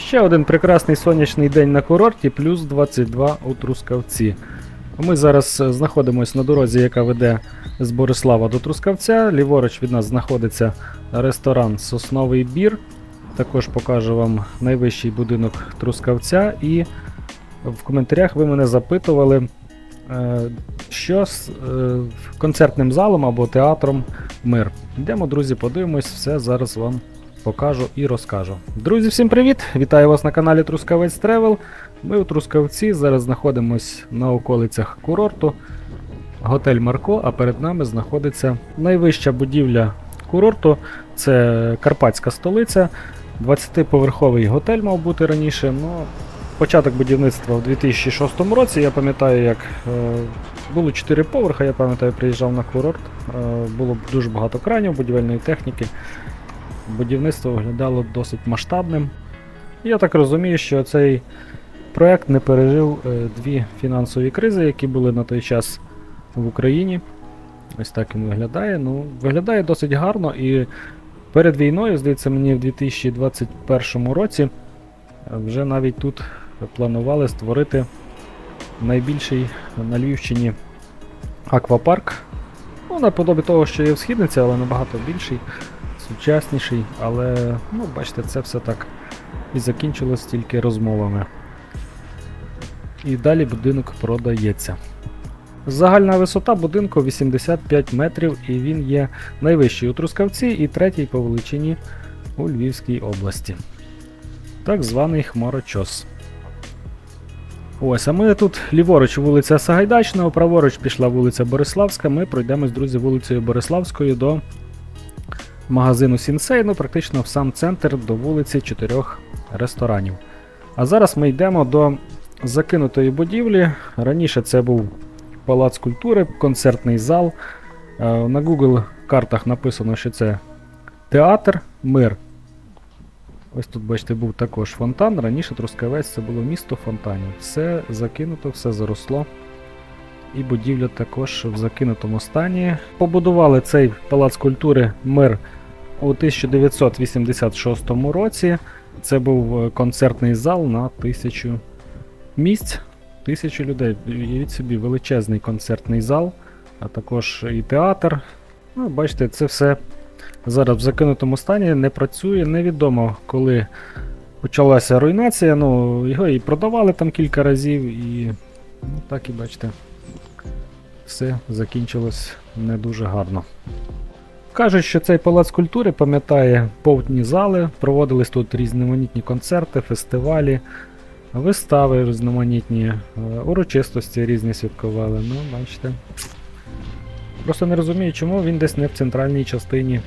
Ще один прекрасний сонячний день на курорті, плюс 22 у Трускавці. Ми зараз е, знаходимося на дорозі, яка веде з Борислава до Трускавця. Ліворуч від нас знаходиться ресторан Сосновий Бір. Також покажу вам найвищий будинок Трускавця. І в коментарях ви мене запитували, е, що з е, концертним залом або театром Мир. Йдемо, друзі, подивимось, все зараз вам покажу і розкажу. Друзі, всім привіт! Вітаю вас на каналі Трускавець Тревел. Ми у Трускавці зараз знаходимось на околицях курорту. Готель Марко, а перед нами знаходиться найвища будівля курорту. Це Карпатська столиця. 20-поверховий готель мав бути раніше. Ну, початок будівництва в 2006 році. Я пам'ятаю, як е, було 4 поверха, я пам'ятаю, приїжджав на курорт. Е, було дуже багато кранів, будівельної техніки. Будівництво виглядало досить масштабним. Я так розумію, що цей проект не пережив е, дві фінансові кризи, які були на той час в Україні. Ось так він виглядає. Ну, виглядає досить гарно і перед війною, здається, мені в 2021 році вже навіть тут планували створити найбільший на Львівщині аквапарк. Ну, наподобі того, що є в східниці, але набагато більший, сучасніший. Але, ну, бачите, це все так і закінчилось тільки розмовами. І далі будинок продається. Загальна висота будинку 85 метрів, і він є найвищий у Трускавці і третій по величині у Львівській області. Так званий хмарочос. Ось, а ми тут ліворуч вулиця Сагайдачного, праворуч пішла вулиця Бориславська. Ми пройдемось, друзі, вулицею Бориславською до магазину Сінсей, ну практично в сам центр до вулиці чотирьох ресторанів. А зараз ми йдемо до закинутої будівлі. Раніше це був палац культури, концертний зал. Е, На Google картах написано, що це театр Мир. Ось тут, бачите, був також фонтан. Раніше Трускавець це було місто фонтанів. Все закинуто, все заросло. І будівля також в закинутому стані. Побудували цей палац культури Мир у 1986 році. Це був е, концертний зал на тисячу місць, тисячу людей. Уявіть собі, величезний концертний зал, а також і театр. Ну, бачите, це все зараз в закинутому стані не працює. Невідомо, коли почалася руйнація. Ну, його і продавали там кілька разів, і ну, так і бачите, все закінчилось не дуже гарно. Кажуть, що цей палац культури пам'ятає повні зали, проводились тут різноманітні концерти, фестивалі, вистави різноманітні, е, урочистості різні святкували. Ну, бачите. Просто не розумію, чому він десь не в центральній частині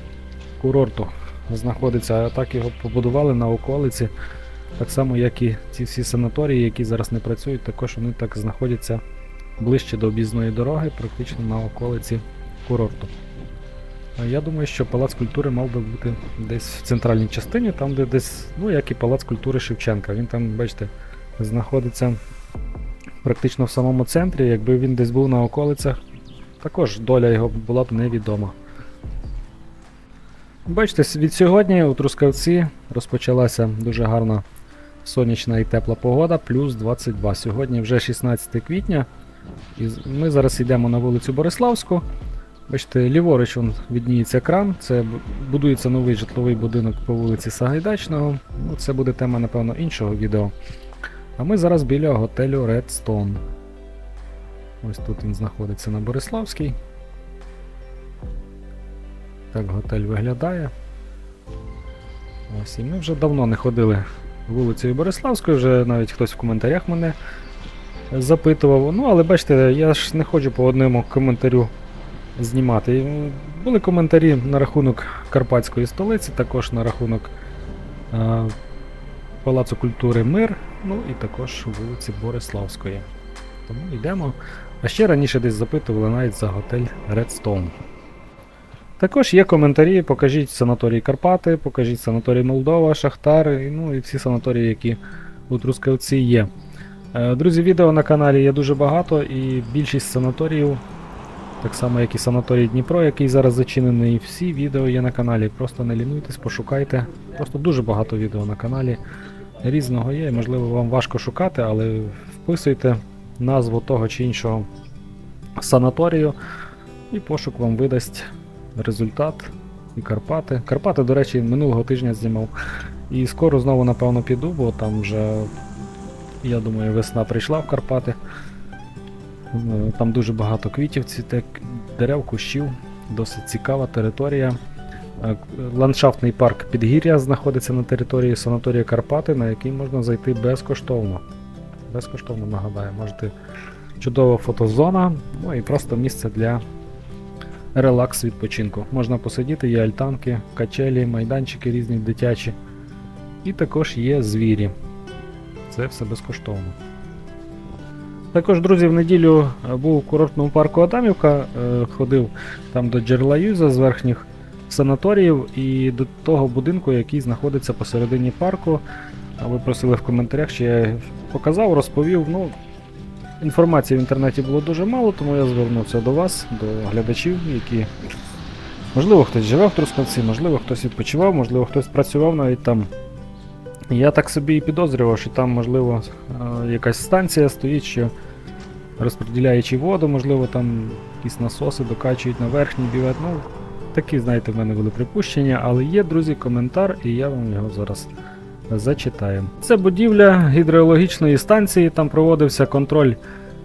курорту знаходиться, а так його побудували на околиці. Так само, як і ці всі санаторії, які зараз не працюють, також вони так знаходяться ближче до об'їзної дороги, практично на околиці курорту. Я думаю, що Палац культури мав би бути десь в центральній частині, там де десь, ну як і Палац культури Шевченка. Він там, бачите, знаходиться практично в самому центрі. Якби він десь був на околицях, також доля його була б невідома. Бачите, від сьогодні у Трускавці розпочалася дуже гарна сонячна і тепла погода, плюс 22. Сьогодні вже 16 квітня. І ми зараз йдемо на вулицю Бориславську. Бачите, ліворуч вон відніється кран. Це будується новий житловий будинок по вулиці Сагайдачного. Ну, це буде тема, напевно, іншого відео. А ми зараз біля готелю Redstone. Ось тут він знаходиться на Бориславській. Так готель виглядає. Ось і ми вже давно не ходили вулицею Бориславською, вже навіть хтось в коментарях мене запитував. Ну, але бачите, я ж не ходжу по одному коментарю знімати. Були коментарі на рахунок Карпатської столиці, також на рахунок е, Палацу культури Мир, ну і також вулиці Бориславської. Тому йдемо. А ще раніше десь запитували навіть за готель Redstone. Також є коментарі, покажіть санаторій Карпати, покажіть санаторій Молдова, Шахтар, ну і всі санаторії, які у Трускавці є. Е, Друзі, відео на каналі є дуже багато, і більшість санаторіїв, так само як і санаторій Дніпро, який зараз зачинений, всі відео є на каналі. Просто не лінуйтесь, пошукайте. Просто дуже багато відео на каналі. різного є, і можливо вам важко шукати, але вписуйте назву того чи іншого санаторію, і пошук вам видасть результат і Карпати. Карпати, до речі, минулого тижня знімав. І скоро знову, напевно, піду, бо там вже, я думаю, весна прийшла в Карпати. Е, Там дуже багато квітів, цвіте, дерев, кущів, досить цікава територія. Е, Ландшафтний парк Підгір'я знаходиться на території санаторію Карпати, на який можна зайти безкоштовно. Безкоштовно нагадаю, можете чудова фотозона, ну і просто місце для релакс відпочинку. Можна посидіти, є альтанки, качелі, майданчики різні дитячі. І також є звірі. Це все безкоштовно. Також, друзі, в неділю е, був у курортному парку Адамівка, е, ходив там до джерела Юза з верхніх санаторіїв і до того будинку, який знаходиться посередині парку. Ви просили в коментарях, чи я показав, розповів. Ну, інформації в інтернеті було дуже мало, тому я звернувся до вас, до глядачів, які. Можливо, хтось живе в Трускавці, можливо, хтось відпочивав, можливо, хтось працював навіть там. Я так собі і підозрював, що там, можливо, е, якась станція стоїть, що розподіляючи воду, можливо, там якісь насоси докачують на верхній бівет. Ну, такі, знаєте, в мене були припущення, але є, друзі, коментар, і я вам його зараз зачитаю. Це будівля гідрологічної станції, там проводився контроль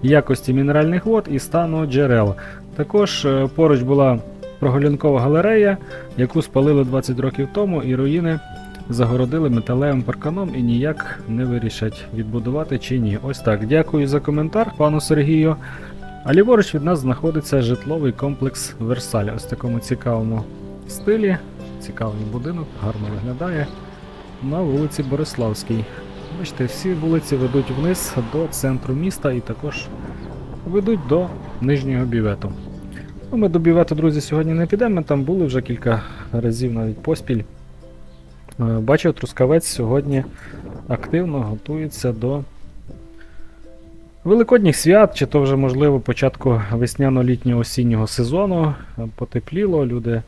якості мінеральних вод і стану джерел. Також е, поруч була прогулянкова галерея, яку спалили 20 років тому, і руїни загородили металевим парканом і ніяк не вирішать, відбудувати чи ні. Ось так. Дякую за коментар, пану Сергію. А ліворуч від нас знаходиться житловий комплекс Версаль. Ось в такому цікавому стилі. Цікавий будинок, гарно виглядає. На вулиці Бориславській. Бачите, всі вулиці ведуть вниз до центру міста і також ведуть до нижнього бювету. Ну, ми до бювету, друзі, сьогодні не підемо, ми там були вже кілька разів навіть поспіль. Е, Бачив, Трускавець сьогодні активно готується до Великодніх свят, чи то вже, можливо, початку весняно-літнього осіннього сезону. Е, Потепліло, люди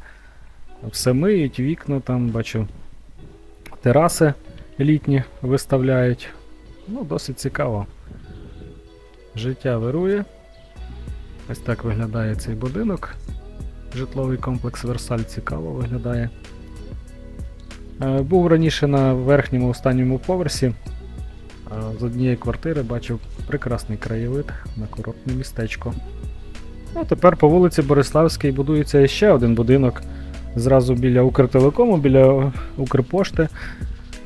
все миють, вікна там, бачу, тераси літні виставляють. Ну, досить цікаво. Життя вирує. Ось так виглядає цей будинок. Житловий комплекс Версаль цікаво виглядає. Е, Був раніше на верхньому останньому поверсі. Е, З однієї квартири бачив прекрасний краєвид на курортне містечко. Ну, тепер по вулиці Бориславській будується ще один будинок. Зразу біля Укртелекому, біля Укрпошти.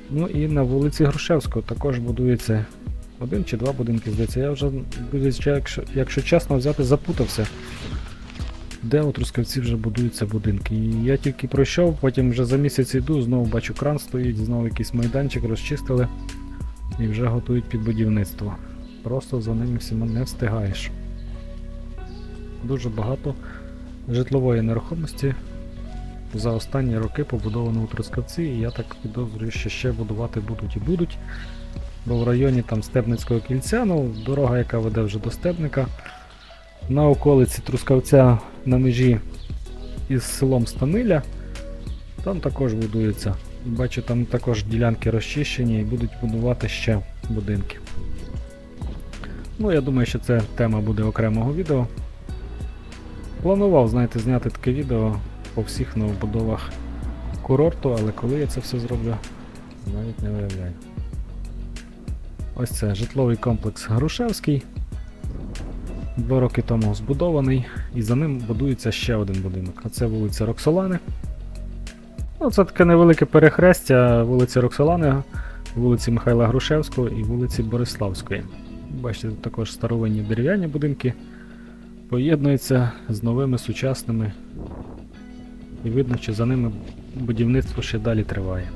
Ну і на вулиці Грушевського також будується один чи два будинки, здається. Я вже, якщо, якщо чесно взяти, запутався. Де у Трускавці вже будуються будинки. І я тільки пройшов, потім вже за місяць йду, знову бачу кран стоїть, знову якийсь майданчик розчистили і вже готують під будівництво. Просто за ними всіма не встигаєш. Дуже багато житлової нерухомості за останні роки побудовано у Трускавці, і я так підозрюю, що ще будувати будуть і будуть. Бо в районі там Стебницького кільця, ну, дорога, яка веде вже до Стебника, на околиці Трускавця на межі із селом Станиля, там також будується. Бачу, там також ділянки розчищені і будуть будувати ще будинки. Ну, я думаю, що це тема буде окремого відео. Планував, знаєте, зняти таке відео по всіх новобудовах курорту, але коли я це все зроблю, навіть не виявляю. Ось це житловий комплекс Грушевський. Два роки тому збудований, і за ним будується ще один будинок. А це вулиця Роксолани. Ну, це таке невелике перехрестя вулиці Роксолани, вулиці Михайла Грушевського і вулиці Бориславської. Бачите, тут також старовинні дерев'яні будинки поєднуються з новими сучасними. І видно, що за ними будівництво ще далі триває.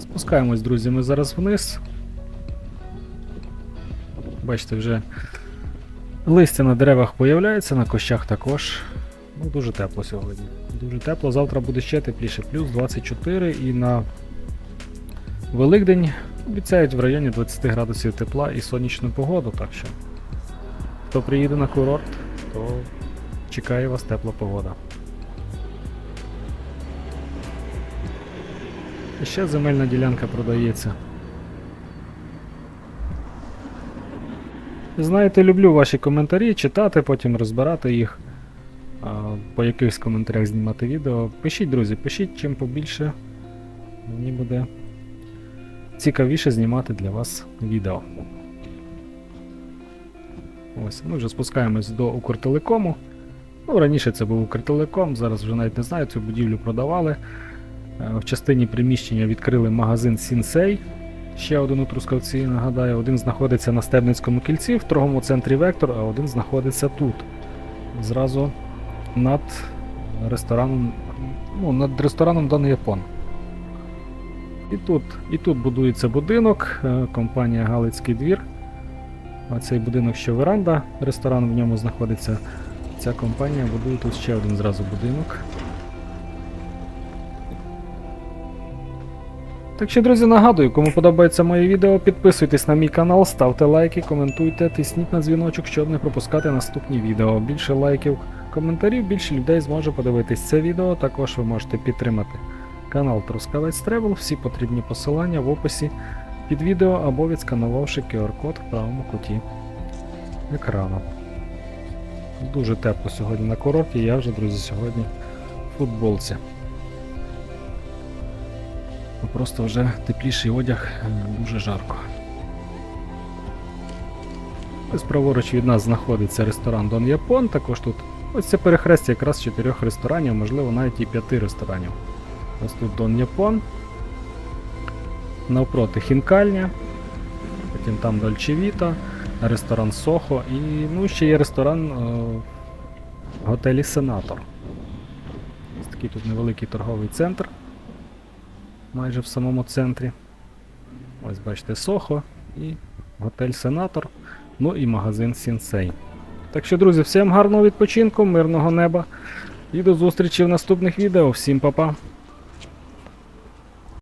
Спускаємось, друзі, ми зараз вниз. Бачите, вже листя на деревах появляється, на кущах також. Ну, дуже тепло сьогодні. Дуже тепло, завтра буде ще тепліше, плюс 24 і на Великдень обіцяють в районі 20 градусів тепла і сонячну погоду, так що хто приїде на курорт, то чекає вас тепла погода. І ще земельна ділянка продається Знаєте, люблю ваші коментарі, читати, потім розбирати їх. По якихось коментарях знімати відео. Пишіть, друзі, пишіть чим побільше. Мені буде цікавіше знімати для вас відео. Ось, ми вже спускаємось до Укртелекому. Ну, раніше це був Укртелеком, зараз вже навіть не знаю, цю будівлю продавали. Е, В частині приміщення відкрили магазин Сінсей. Ще один у Трускавці, нагадаю, один знаходиться на Стебницькому кільці в торговому центрі Вектор, а один знаходиться тут. Зразу над рестораном. Ну, над рестораном Дон Япон. І тут, і тут будується будинок, е, компанія Галицький двір. А цей будинок ще веранда, ресторан в ньому знаходиться. Ця компанія будує тут ще один зразу будинок. Так що, друзі, нагадую, кому подобається моє відео, підписуйтесь на мій канал, ставте лайки, коментуйте, тисніть на дзвіночок, щоб не пропускати наступні відео. Більше лайків, коментарів, більше людей зможе подивитись це відео. Також ви можете підтримати канал Трускавець Тревел. Всі потрібні посилання в описі під відео або відсканувавши QR-код в правому куті екрану. Дуже тепло сьогодні на курорті, я вже, друзі, сьогодні в футболці. Просто вже тепліший одяг, е, дуже жарко. Ось праворуч від нас знаходиться ресторан Дон Япон, також тут ось це перехрестя якраз чотирьох ресторанів, можливо навіть і п'яти ресторанів. Ось тут Дон Япон. Навпроти хінкальня, потім там Дольче Віта, ресторан Сохо і ну, ще є ресторан е, готелі Сенатор. Ось такий тут невеликий торговий центр. Майже в самому центрі. Ось бачите Сохо і готель Сенатор. Ну і магазин Сінсей. Так що, друзі, всім гарного відпочинку, мирного неба і до зустрічі в наступних відео. Всім па-па!